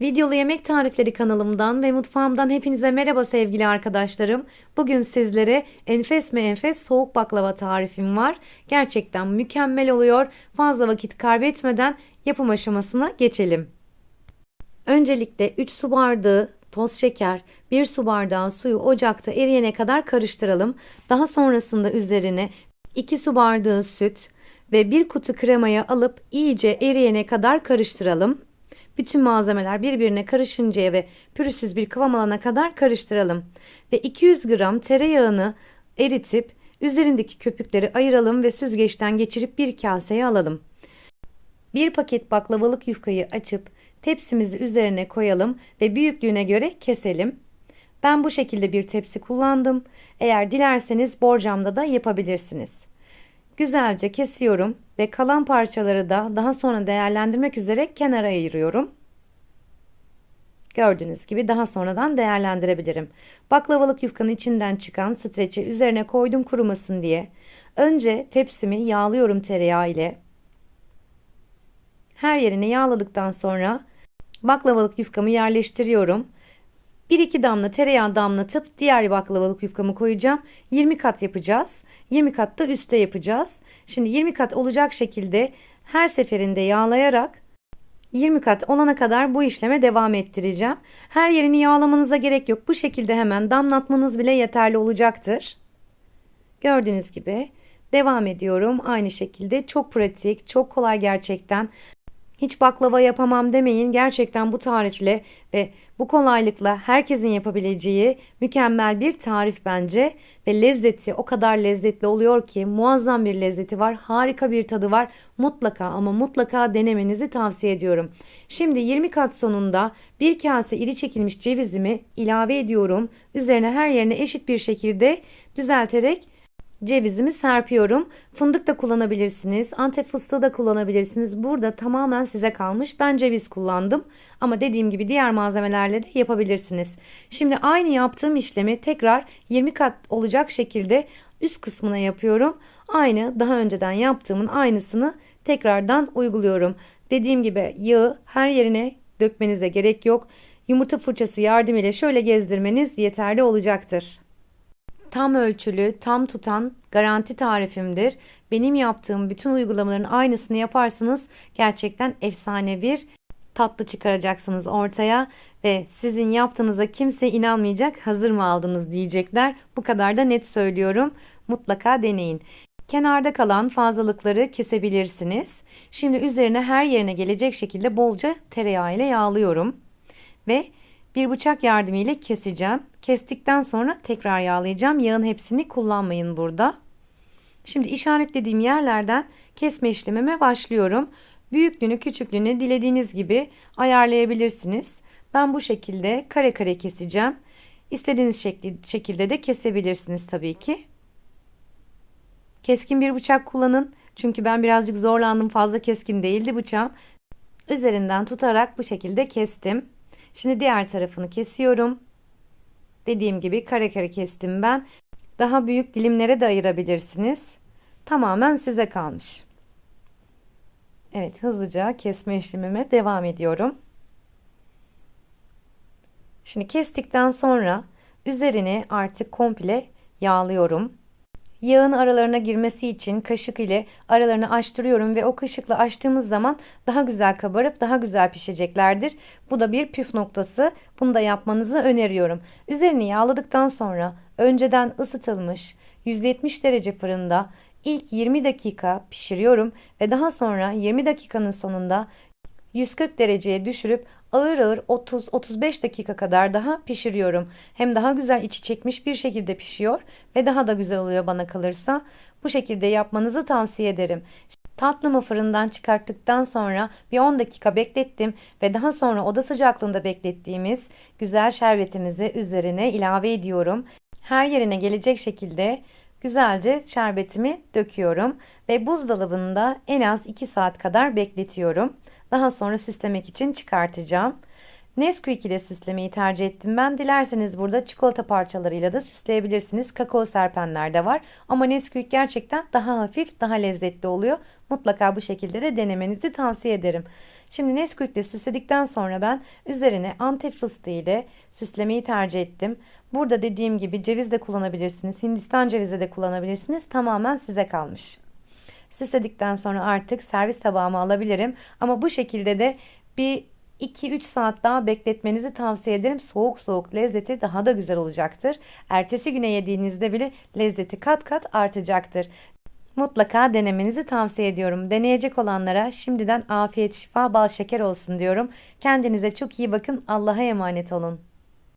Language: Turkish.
Videolu Yemek Tarifleri kanalımdan ve mutfağımdan hepinize merhaba sevgili arkadaşlarım. Bugün sizlere enfes mi enfes soğuk baklava tarifim var. Gerçekten mükemmel oluyor. Fazla vakit kaybetmeden yapım aşamasına geçelim. Öncelikle 3 su bardağı toz şeker, 1 su bardağı suyu ocakta eriyene kadar karıştıralım. Daha sonrasında üzerine 2 su bardağı süt ve 1 kutu kremayı alıp iyice eriyene kadar karıştıralım. Bütün malzemeler birbirine karışıncaya ve pürüzsüz bir kıvam alana kadar karıştıralım. Ve 200 gram tereyağını eritip üzerindeki köpükleri ayıralım ve süzgeçten geçirip bir kaseye alalım. Bir paket baklavalık yufkayı açıp tepsimizi üzerine koyalım ve büyüklüğüne göre keselim. Ben bu şekilde bir tepsi kullandım. Eğer dilerseniz borcamda da yapabilirsiniz. Güzelce kesiyorum ve kalan parçaları da daha sonra değerlendirmek üzere kenara ayırıyorum. Gördüğünüz gibi daha sonradan değerlendirebilirim. Baklavalık yufkanın içinden çıkan streçi üzerine koydum kurumasın diye. Önce tepsimi yağlıyorum tereyağı ile. Her yerini yağladıktan sonra baklavalık yufkamı yerleştiriyorum. 1-2 damla tereyağı damlatıp diğer baklavalık yufkamı koyacağım. 20 kat yapacağız. 20 kat da üstte yapacağız. Şimdi 20 kat olacak şekilde her seferinde yağlayarak 20 kat olana kadar bu işleme devam ettireceğim. Her yerini yağlamanıza gerek yok. Bu şekilde hemen damlatmanız bile yeterli olacaktır. Gördüğünüz gibi devam ediyorum aynı şekilde. Çok pratik, çok kolay gerçekten. Hiç baklava yapamam demeyin. Gerçekten bu tarifle ve bu kolaylıkla herkesin yapabileceği mükemmel bir tarif bence. Ve lezzeti o kadar lezzetli oluyor ki muazzam bir lezzeti var. Harika bir tadı var. Mutlaka ama mutlaka denemenizi tavsiye ediyorum. Şimdi 20 kat sonunda bir kase iri çekilmiş cevizimi ilave ediyorum. Üzerine her yerine eşit bir şekilde düzelterek cevizimi serpiyorum. Fındık da kullanabilirsiniz. Antep fıstığı da kullanabilirsiniz. Burada tamamen size kalmış. Ben ceviz kullandım. Ama dediğim gibi diğer malzemelerle de yapabilirsiniz. Şimdi aynı yaptığım işlemi tekrar 20 kat olacak şekilde üst kısmına yapıyorum. Aynı daha önceden yaptığımın aynısını tekrardan uyguluyorum. Dediğim gibi yağı her yerine dökmenize gerek yok. Yumurta fırçası yardımıyla şöyle gezdirmeniz yeterli olacaktır tam ölçülü, tam tutan garanti tarifimdir. Benim yaptığım bütün uygulamaların aynısını yaparsanız gerçekten efsane bir tatlı çıkaracaksınız ortaya ve sizin yaptığınıza kimse inanmayacak. Hazır mı aldınız diyecekler. Bu kadar da net söylüyorum. Mutlaka deneyin. Kenarda kalan fazlalıkları kesebilirsiniz. Şimdi üzerine her yerine gelecek şekilde bolca tereyağı ile yağlıyorum. Ve bir bıçak yardımıyla keseceğim. Kestikten sonra tekrar yağlayacağım. Yağın hepsini kullanmayın burada. Şimdi işaretlediğim yerlerden kesme işlemime başlıyorum. Büyüklüğünü küçüklüğünü dilediğiniz gibi ayarlayabilirsiniz. Ben bu şekilde kare kare keseceğim. İstediğiniz şekli, şekilde de kesebilirsiniz tabii ki. Keskin bir bıçak kullanın. Çünkü ben birazcık zorlandım. Fazla keskin değildi bıçağım. Üzerinden tutarak bu şekilde kestim. Şimdi diğer tarafını kesiyorum. Dediğim gibi kare kare kestim ben. Daha büyük dilimlere de ayırabilirsiniz. Tamamen size kalmış. Evet hızlıca kesme işlemime devam ediyorum. Şimdi kestikten sonra üzerine artık komple yağlıyorum. Yağın aralarına girmesi için kaşık ile aralarını açtırıyorum ve o kaşıkla açtığımız zaman daha güzel kabarıp daha güzel pişeceklerdir. Bu da bir püf noktası. Bunu da yapmanızı öneriyorum. Üzerini yağladıktan sonra önceden ısıtılmış 170 derece fırında ilk 20 dakika pişiriyorum ve daha sonra 20 dakikanın sonunda 140 dereceye düşürüp ağır ağır 30-35 dakika kadar daha pişiriyorum. Hem daha güzel içi çekmiş bir şekilde pişiyor ve daha da güzel oluyor bana kalırsa. Bu şekilde yapmanızı tavsiye ederim. Tatlımı fırından çıkarttıktan sonra bir 10 dakika beklettim ve daha sonra oda sıcaklığında beklettiğimiz güzel şerbetimizi üzerine ilave ediyorum. Her yerine gelecek şekilde güzelce şerbetimi döküyorum ve buzdolabında en az 2 saat kadar bekletiyorum. Daha sonra süslemek için çıkartacağım. Nesquik ile süslemeyi tercih ettim. Ben dilerseniz burada çikolata parçalarıyla da süsleyebilirsiniz. Kakao serpenler de var. Ama Nesquik gerçekten daha hafif, daha lezzetli oluyor. Mutlaka bu şekilde de denemenizi tavsiye ederim. Şimdi Nesquik ile süsledikten sonra ben üzerine antep fıstığı ile süslemeyi tercih ettim. Burada dediğim gibi ceviz de kullanabilirsiniz, Hindistan cevizi de kullanabilirsiniz. Tamamen size kalmış. Süsledikten sonra artık servis tabağıma alabilirim. Ama bu şekilde de bir 2-3 saat daha bekletmenizi tavsiye ederim. Soğuk soğuk lezzeti daha da güzel olacaktır. Ertesi güne yediğinizde bile lezzeti kat kat artacaktır. Mutlaka denemenizi tavsiye ediyorum. Deneyecek olanlara şimdiden afiyet, şifa, bal şeker olsun diyorum. Kendinize çok iyi bakın. Allah'a emanet olun.